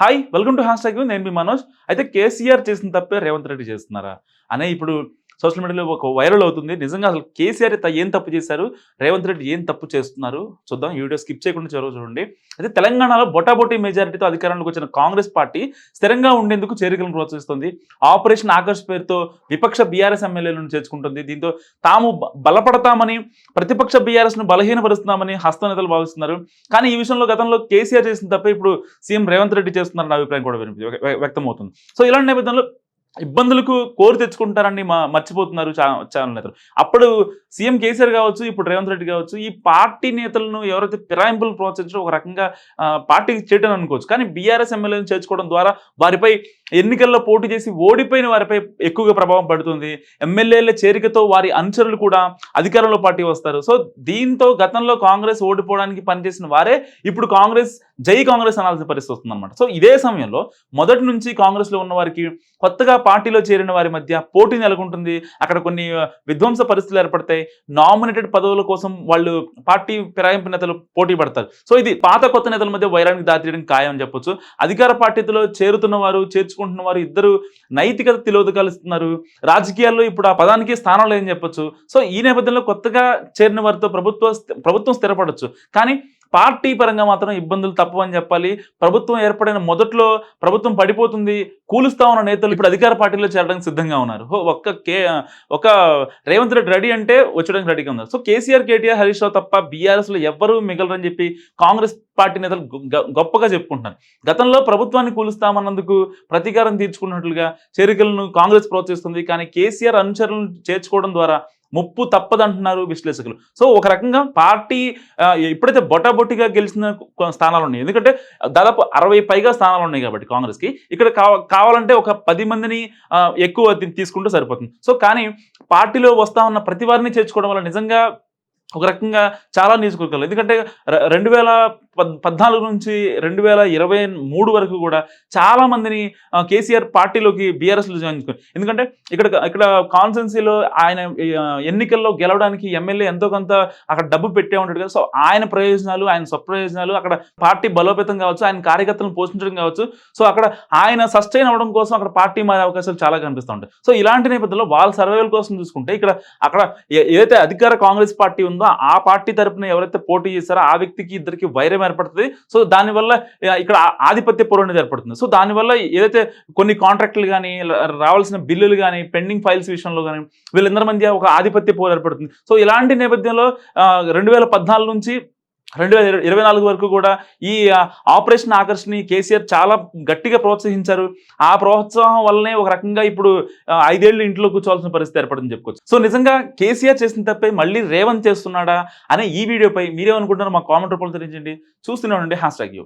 Hi welcome to hashtag నేను మీ మనోజ్. అయితే కేసీఆర్ చేసిన తప్పే రేవంత్ రెడ్డి చేస్తున్నారా? అనే ఇప్పుడు సోషల్ మీడియాలో ఒక వైరల్ అవుతుంది. నిజంగా అసలు కేసీఆర్ ఏం తప్పు చేశారు? రేవంత్ రెడ్డి ఏం తప్పు చేస్తున్నారు? చూద్దాం. ఈ వీడియో స్కిప్ చేయకుండా చదువు చూడండి. అయితే తెలంగాణలో బొటాబొటీ మెజారిటీతో అధికారంలోకి వచ్చిన కాంగ్రెస్ పార్టీ స్థిరంగా ఉండేందుకు చేరికలను ప్రోత్సహిస్తుంది. ఆపరేషన్ ఆకర్ష్ పేరుతో విపక్ష బీఆర్ఎస్ ఎమ్మెల్యేలను చేర్చుకుంటుంది. దీంతో తాము బలపడతామని ప్రతిపక్ష బీఆర్ఎస్ను బలహీనపరుస్తున్నామని హస్తనేతలు భావిస్తున్నారు. కానీ ఈ విషయంలో గతంలో కేసీఆర్ చేసిన తప్ప ఇప్పుడు సీఎం రేవంత్ రెడ్డి చేస్తున్నారన్న అభిప్రాయం కూడా వ్యక్తమవుతుంది. సో ఇలాంటి నేపథ్యంలో ఇబ్బందులకు కోరి తెచ్చుకుంటారని మా మర్చిపోతున్నారు చా ఛానల్ నేతలు. అప్పుడు సీఎం కేసీఆర్ కావచ్చు ఇప్పుడు రేవంత్ రెడ్డి కావచ్చు ఈ పార్టీ నేతలను ఎవరైతే ఫిరాయింపులు ప్రోత్సహించడం ఒక రకంగా పార్టీకి చేయటం అనుకోవచ్చు. కానీ బీఆర్ఎస్ ఎమ్మెల్యేలను చేర్చుకోవడం ద్వారా వారిపై ఎన్నికల్లో పోటీ చేసి ఓడిపోయిన వారిపై ఎక్కువగా ప్రభావం పడుతుంది. ఎమ్మెల్యేల చేరికతో వారి అనుచరులు కూడా అధికారంలో పార్టీ వస్తారు. సో దీంతో గతంలో కాంగ్రెస్ ఓడిపోవడానికి పనిచేసిన వారే ఇప్పుడు కాంగ్రెస్ జై కాంగ్రెస్ అనాల్సిన పరిస్థితి వస్తుంది అనమాట సో ఇదే సమయంలో మొదటి నుంచి కాంగ్రెస్లో ఉన్న వారికి కొత్తగా పార్టీలో చేరిన వారి మధ్య పోటీ నెలకొంటుంది. అక్కడ కొన్ని విధ్వంస పరిస్థితులు ఏర్పడతాయి. నామినేటెడ్ పదవుల కోసం వాళ్ళు పార్టీ ఫిరాయింపు నేతలు పోటీ పడతారు. సో ఇది పాత కొత్త నేతల మధ్య వైరానికి దాతీయడం ఖాయం అని చెప్పొచ్చు. అధికార పార్టీలో చేరుతున్న వారు చేర్చుకుంటున్న వారు ఇద్దరు నైతికత తిలోదకాలు ఇస్తున్నారు రాజకీయాల్లో ఇప్పుడు ఆ పదానికి స్థానం లేదని చెప్పొచ్చు. సో ఈ నేపథ్యంలో కొత్తగా చేరిన వారితో ప్రభుత్వ ప్రభుత్వం స్థిరపడచ్చు. కానీ పార్టీ పరంగా మాత్రం ఇబ్బందులు తప్పవని చెప్పాలి. ప్రభుత్వం ఏర్పడిన మొదట్లో ప్రభుత్వం పడిపోతుంది కూలుస్తా ఉన్న నేతలు ఇప్పుడు అధికార పార్టీలో చేరడానికి సిద్ధంగా ఉన్నారు. ఒక్క కే ఒక రేవంత్ రెడ్డి రెడీ అంటే వచ్చడానికి రెడీగా ఉన్నారు. సో కేసీఆర్ కేటీఆర్ హరీష్ రావు తప్ప బీఆర్ఎస్లో ఎవ్వరూ మిగలరని చెప్పి కాంగ్రెస్ పార్టీ నేతలు గ- గొప్పగా చెప్పుకుంటున్నారు. గతంలో ప్రభుత్వాన్ని కూలుస్తామన్నందుకు ప్రతీకారం తీర్చుకున్నట్లుగా చేరికలను కాంగ్రెస్ ప్రోత్సహిస్తుంది. కానీ కేసీఆర్ అనుచరులను చేర్చుకోవడం ద్వారా ముప్పు తప్పదంటున్నారు విశ్లేషకులు. సో ఒక రకంగా పార్టీ ఇప్పుడైతే ఎప్పుడైతే గెలిచిన స్థానాలు ఉన్నాయి ఎందుకంటే దాదాపు అరవై పైగా స్థానాలు ఉన్నాయి కాబట్టి కాంగ్రెస్కి ఇక్కడ కావ కావాలంటే ఒక పది మందిని ఎక్కువ తీసుకుంటే సరిపోతుంది. సో కానీ పార్టీలో వస్తా ఉన్న ప్రతి వారిని చేర్చుకోవడం వల్ల నిజంగా ఒక రకంగా చాలా నియోజకవర్గాలు ఎందుకంటే రెండు వేల పద్ పద్నాలుగు నుంచి రెండు వేల ఇరవై మూడు వరకు కూడా చాలా మందిని కేసీఆర్ పార్టీలోకి బీఆర్ఎస్లో జాయిన్ చేసుకుని ఎందుకంటే ఇక్కడ ఇక్కడ కాన్సెన్సీలో ఆయన ఎన్నికల్లో గెలవడానికి ఎమ్మెల్యే ఎంతో కొంత అక్కడ డబ్బు పెట్టే ఉంటాడు కదా. సో ఆయన ప్రయోజనాలు ఆయన స్వప్రయోజనాలు అక్కడ పార్టీ బలోపేతం కావచ్చు ఆయన కార్యకర్తలను పోషించడం కావచ్చు. సో అక్కడ ఆయన సస్టైన్ అవ్వడం కోసం అక్కడ పార్టీ మారే అవకాశాలు చాలా కనిపిస్తూ ఉంటాయి. సో ఇలాంటి నేపథ్యంలో వాళ్ళ సర్వైవల్ కోసం చూసుకుంటే ఇక్కడ అక్కడ ఏదైతే అధికార కాంగ్రెస్ పార్టీ ఉందో ఆ పార్టీ తరపున ఎవరైతే పోటీ చేస్తారో ఆ వ్యక్తికి ఇద్దరికి వైరం ఏర్పడుతుంది. సో దానివల్ల ఇక్కడ ఆధిపత్య పోరు ఏర్పడుతుంది. సో దానివల్ల ఏదైతే కొన్ని కాంట్రాక్టులు కానీ రావాల్సిన బిల్లులు కానీ పెండింగ్ ఫైల్స్ విషయంలో కానీ వీళ్ళందరి మధ్య ఒక ఆధిపత్య పోరు ఏర్పడుతుంది. సో ఇలాంటి నేపథ్యంలో రెండు వేల పద్నాలుగు నుంచి రెండు వేల ఇరవై- నాలుగు వరకు కూడా ఈ ఆపరేషన్ ఆకర్షణని కేసీఆర్ చాలా గట్టిగా ప్రోత్సహించారు. ఆ ప్రోత్సాహం వల్లనే ఒక రకంగా ఇప్పుడు ఐదేళ్ళు ఐదేళ్ళు ఇంట్లో కూర్చోవాల్సిన పరిస్థితి ఏర్పడిందని చెప్పుకోవచ్చు. సో నిజంగా కేసీఆర్ చేసిన తప్పే మళ్ళీ రేవంత్ చేస్తున్నాడా అనే ఈ వీడియోపై మీరేమనుకుంటున్నారో మా కామెంట్ రూపంలో తెలియజేయండి. చూస్తూనే ఉండండి హ్యాష్ ట్యాగ్ యూ.